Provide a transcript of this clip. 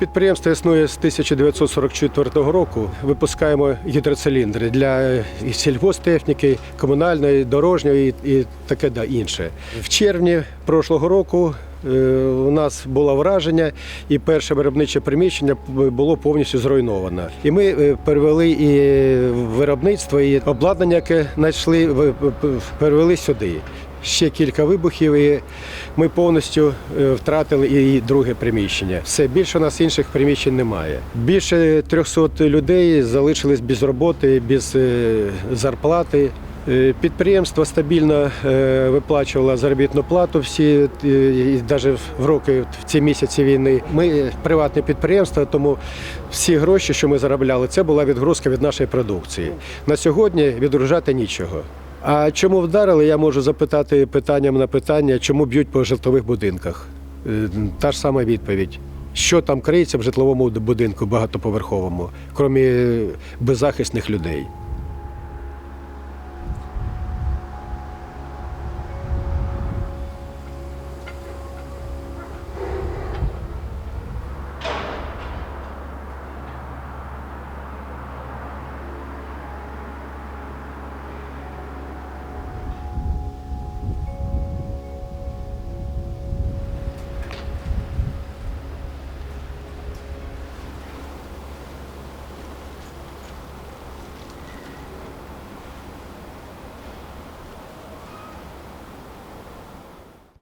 Підприємство існує з 1944 року. Випускаємо гідроциліндри для і сільгосптехніки, комунальної, дорожньої і, таке да інше. В червні прошлого року е, у нас було враження, і перше виробниче приміщення було повністю зруйновано. І ми е, перевели і виробництво, і обладнання, яке знайшли, перевели сюди. Ще кілька вибухів, і ми повністю е, втратили і друге приміщення. Все більше у нас інших приміщень немає. Більше 300 людей залишились без роботи, без е, зарплати. Е, Підприємство стабільно виплачувало заробітну плату всі, навіть в роки в ці місяці війни. Ми приватне підприємство, тому всі гроші, що ми заробляли, це була відгрузка від нашої продукції. На сьогодні відгружати нічого. А чому вдарили, я можу запитати питанням на питання, чому б'ють по житлових будинках. Е, Та ж сама відповідь. Що там криється в житловому будинку багатоповерховому, крім беззахисних людей?